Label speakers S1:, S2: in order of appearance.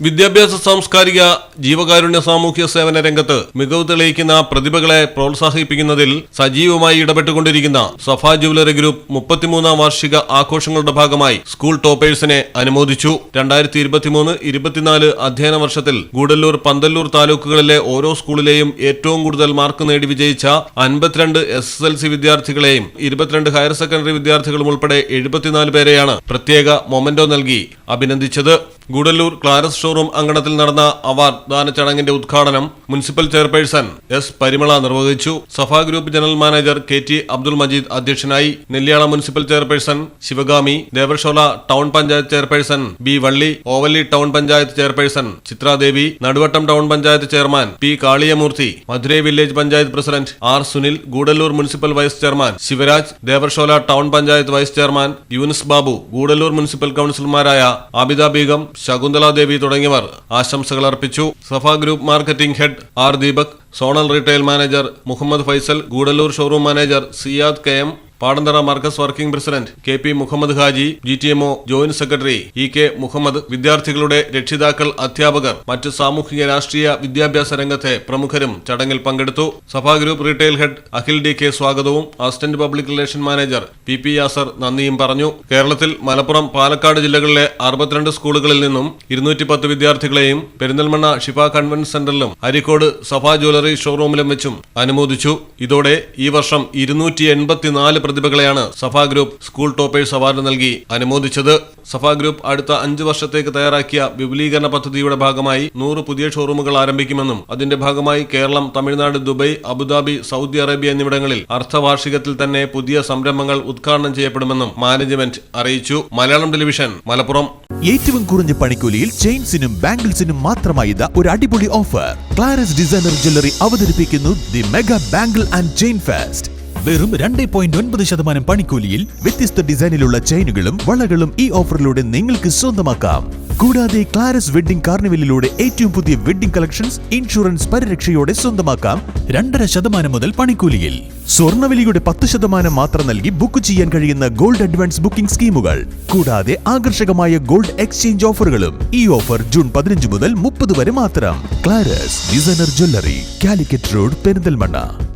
S1: വിദ്യാഭ്യാസ സാംസ്കാരിക ജീവകാരുണ്യ സാമൂഹ്യ സേവന രംഗത്ത് മികവ് തെളിയിക്കുന്ന പ്രതിഭകളെ പ്രോത്സാഹിപ്പിക്കുന്നതിൽ സജീവമായി ഇടപെട്ടുകൊണ്ടിരിക്കുന്ന സഫ ജുവലറി ഗ്രൂപ്പ് മുപ്പത്തിമൂന്നാം വാർഷിക ആഘോഷങ്ങളുടെ ഭാഗമായി സ്കൂൾ ടോപ്പേഴ്സിനെ അനുമോദിച്ചു. രണ്ടായിരത്തി ഇരുപത്തിമൂന്ന് ഇരുപത്തിനാല് അധ്യയന വർഷത്തിൽ ഗൂഡല്ലൂർ പന്തല്ലൂർ താലൂക്കുകളിലെ ഓരോ സ്കൂളിലെയും ഏറ്റവും കൂടുതൽ മാർക്ക് നേടി വിജയിച്ച അൻപത്തിരണ്ട് എസ് എസ് എൽ സി വിദ്യാർത്ഥികളെയും ഇരുപത്തിരണ്ട് ഹയർ സെക്കൻഡറി വിദ്യാർത്ഥികളും ഉൾപ്പെടെ എഴുപത്തിനാല് പേരെയാണ് പ്രത്യേക മൊമെന്റോ നൽകി അഭിനന്ദിച്ചത്. ഗൂഡല്ലൂർ ക്ലാരസ് ഷോറൂം അങ്കണത്തിൽ നടന്ന അവാർഡ് ദാന ചടങ്ങിന്റെ ഉദ്ഘാടനം മുനിസിപ്പൽ ചെയർപേഴ്സൺ എസ് പരിമള നിർവഹിച്ചു. Safa group general manager K T Abdul Majeed അധ്യക്ഷനായി. Nelliyala municipal chairperson Sivagami. Devarshola town panchayat chairperson B Valli. Ovalli town panchayat chairperson Chithradevi. Naduvattam town panchayat chairman P Kaliyamoorthy. Madurai village panchayat president R Sunil. Gudalur municipal vice chairman Sivaraj. Devarshola town panchayat vice chairman Yunus Babu. Gudalur municipal കൌൺസിലർമാരായ Abida Beegum Shakuntala Devi തുടങ്ങിയവർ ആശംസകൾ അർപ്പിച്ചു. Safa group marketing head R Deepak zonal retail manager Muhammad Faisal Gudalur showroom manager Siyad K M Padanthara Markaz working president K P Muhammad Haji G T MO joint secretary E K Muhammad വിദ്യാർത്ഥികളുടെ രക്ഷിതാക്കൾ അധ്യാപകർ മറ്റ് സാമൂഹിക രാഷ്ട്രീയ വിദ്യാഭ്യാസ രംഗത്തെ പ്രമുഖരും ചടങ്ങിൽ പങ്കെടുത്തു. Sabha group retail head Akhil D K സ്വാഗതവും assistant public relation manager P P Yasar നന്ദിയും പറഞ്ഞു. കേരളത്തിൽ മലപ്പുറം പാലക്കാട് ജില്ലകളിലെ അറുപത്തിരണ്ട് സ്കൂളുകളിൽ നിന്നും ഇരുന്നൂറ്റി പത്ത് വിദ്യാർത്ഥികളെയും പെരിന്തൽമണ്ണ ഷിഫ കൺവെൻഷൻ സെന്ററിലും അരിക്കോട് സഭാ ജ്വല്ലറി ഷോറൂമിലും വെച്ചും അനുമോദിച്ചു. ഇതോടെ ഈ വർഷം ഇരുന്നൂറ്റി എൺപത്തിനാല് പ്രതിഭകളെയാണ് Safa group school toppers award നൽകി അനുമോദിച്ചത്. സഫാ ഗ്രൂപ്പ് അടുത്ത അഞ്ച് വർഷത്തേക്ക് തയ്യാറാക്കിയ വിപുലീകരണ പദ്ധതിയുടെ ഭാഗമായി നൂറ് പുതിയ ഷോറൂമുകൾ ആരംഭിക്കുമെന്നും അതിന്റെ ഭാഗമായി Kerala Tamil Nadu Dubai Abu Dhabi Saudi Arabia എന്നിവിടങ്ങളിൽ അർദ്ധവാർഷികത്തിൽ തന്നെ പുതിയ സംരംഭങ്ങൾ ഉദ്ഘാടനം ചെയ്യപ്പെടുമെന്നും മാനേജ്മെന്റ് അറിയിച്ചു. മലയാളം ടെലിവിഷൻ മലപ്പുറം.
S2: ഏറ്റവും കുറഞ്ഞ പണിക്കൂലിയിൽ ചെയിൻസിനും ബാംഗിൾസിനും മാത്രമായി ഒരു അടിപൊളി ഓഫർ. ക്ലാരസ് ഡിസൈനർ ജ്വല്ലറി അവതരിപ്പിക്കുന്നു the mega bangle and chain fest. വെറും രണ്ട് പോയിന്റ് ഒൻപത് ശതമാനം പണിക്കൂലിയിൽ വ്യത്യസ്ത ഡിസൈനിലുള്ള ചെയിനുകളും വളകളും ഈ ഓഫറിലൂടെ നിങ്ങൾക്ക് സ്വന്തമാക്കാം. കൂടാതെ ക്ലാരസ് വെഡിംഗ് കാർണിവലിലൂടെ ഏറ്റവും പുതിയ വെഡിംഗ് കളക്ഷൻസ് ഇൻഷുറൻസ് പരിരക്ഷയോടെ സ്വന്തമാക്കാം രണ്ടര ശതമാനം മുതൽ പണിക്കൂലിയിൽ. സ്വർണവിലിയുടെ പത്ത് ശതമാനം മാത്രം നൽകി ബുക്ക് ചെയ്യാൻ കഴിയുന്ന ഗോൾഡ് അഡ്വാൻസ് ബുക്കിംഗ് സ്കീമുകൾ. കൂടാതെ ആകർഷകമായ ഗോൾഡ് എക്സ്ചേഞ്ച് ഓഫറുകളും ഈ ഓഫർ ജൂൺ പതിനഞ്ച് മുതൽ മുപ്പത് വരെ മാത്രം. Claras designer jewellery Calicut road Perinthalmanna.